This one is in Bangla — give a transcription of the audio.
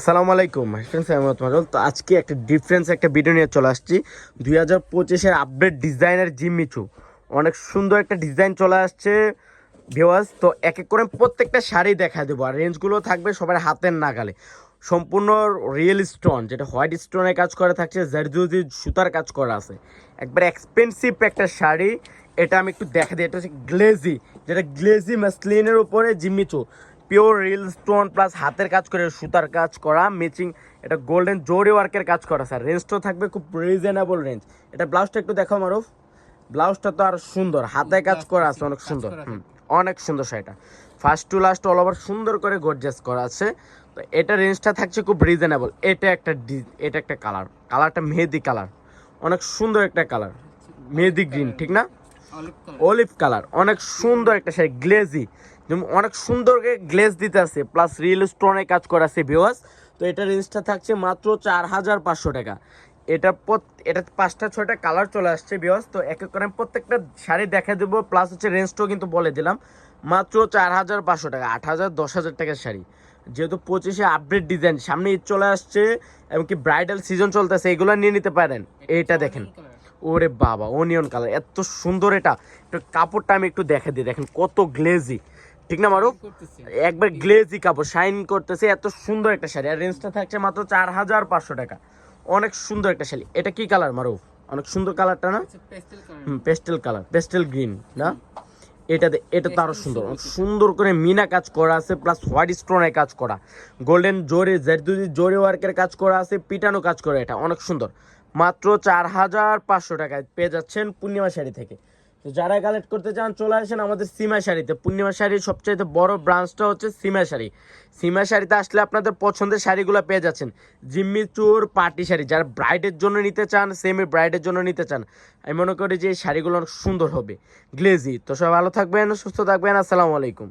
আসসালামু আলাইকুম। ফ্রেন্ডস আমি তোমার তো আজকে একটা ডিফারেন্স একটা ভিডিও নিয়ে চলে আসছি। দুই হাজার পঁচিশের আপডেট ডিজাইনের জিম মিচু অনেক সুন্দর একটা ডিজাইন চলে আসছে ভিওয়াস তো এক এক করে প্রত্যেকটা শাড়ি দেখা দেবো। আর রেঞ্জগুলো থাকবে সবার হাতের নাগালে। সম্পূর্ণ রিয়েল স্টোন যেটা হোয়াইট স্টোনের কাজ করা, থাকছে জারজুজি সুতার কাজ করা আছে। একবার এক্সপেন্সিভ একটা শাড়ি, এটা আমি একটু দেখা দিই। এটা হচ্ছে গ্লেজি যেটা গ্লেজি মাসলিনের উপরে জিম্মিচু পিওর রিল স্টোন প্লাস হাতের কাজ করে সুতার কাজ করা ম্যাচিং এটা গোল্ডেন জোরি ওয়ার্কের কাজ করা স্যার রেঞ্জটাও থাকবে খুব রিজনেবল রেঞ্জ এটা ব্লাউজটা একটু দেখো মারুফ। ব্লাউজটা তো আর সুন্দর। হাতে কাজ করা আছে অনেক সুন্দর। অনেক সুন্দর শাড়িটা। First to last all over সুন্দর করে গর্জাস করা আছে। তো এটা রেঞ্জটা থাকছে খুব রিজনেবল এটা একটা এটা একটা কালার কালারটা মেহেদি কালার অনেক সুন্দর একটা কালার মেহেদি গ্রিন ঠিক না? অলিভ কালার অনেক সুন্দর একটা শাড়ি গ্লেজি যেমন অনেক সুন্দর গ্লেজ দিতে আছে প্লাস রিয়েল স্টোনে কাজ করা আছে ভিওয়াস তো এটা রেঞ্জটা থাকছে মাত্র চার হাজার পাঁচশো টাকা। এটা এটা পাঁচটা ছয়টা কালার চলে আসছে ভিওয়াস তো এক এক করে প্রত্যেকটা শাড়ি দেখা দেবো প্লাস হচ্ছে রেঞ্জটাও কিন্তু বলে দিলাম। মাত্র চার হাজার পাঁচশো টাকা, আট হাজার, দশ হাজার টাকার শাড়ি। যেহেতু পঁচিশে আপডেট ডিজাইন সামনে ঈদ চলে আসছে এমনকি ব্রাইডাল সিজন চলতেছে, এগুলো নিয়ে নিতে পারেন। এইটা দেখেন। ওরে বাবা অনিয়ন কালার এত সুন্দর এটা। একটু কাপড়টা আমি একটু দেখে দিই, দেখেন কত গ্লেজি ঠিক না মারুফ? একবার গ্লেজি কাপড় শাইন করতেছে এত সুন্দর একটা শাড়ি। আর রেঞ্জটা থাকছে মাত্র চার হাজার পাঁচশো টাকা। অনেক সুন্দর একটা শাড়ি। এটা কি কালার মারুফ? অনেক সুন্দর কালারটা না? পেস্টেল কালার পেস্টেল গ্রিন না? এটাতে এটা তো আরও সুন্দর। সুন্দর করে মিনা কাজ করা আছে প্লাস হোয়াইট স্টোনের কাজ করা। গোল্ডেন জোরে জেরদুজি জোরে ওয়ার্কের কাজ করা আছে পিটানো কাজ করা এটা। অনেক সুন্দর। মাত্র চার হাজার পাঁচশো টাকায় পেয়ে যাচ্ছেন পূর্ণিমা শাড়ি থেকে। তো যারা কালেক্ট করতে চান, চলে আসেন আমাদের সীমা শাড়িতে। পূর্ণিমা শাড়ির সবচেয়ে বড় ব্রাঞ্চটা হচ্ছে সীমা শাড়ি। সীমা শাড়িতে আসলে আপনাদের পছন্দের শাড়িগুলো পেয়ে যাচ্ছেন। জিম্মি চুর পার্টি শাড়ি, যারা ব্রাইডের জন্য নিতে চান সেমি ব্রাইডের জন্য নিতে চান, আমি মনে করি যে এই শাড়িগুলো অনেক সুন্দর হবে। গ্লেজি তো সব ভালো থাকবেন, সুস্থ থাকবেন, আসসালামু আলাইকুম।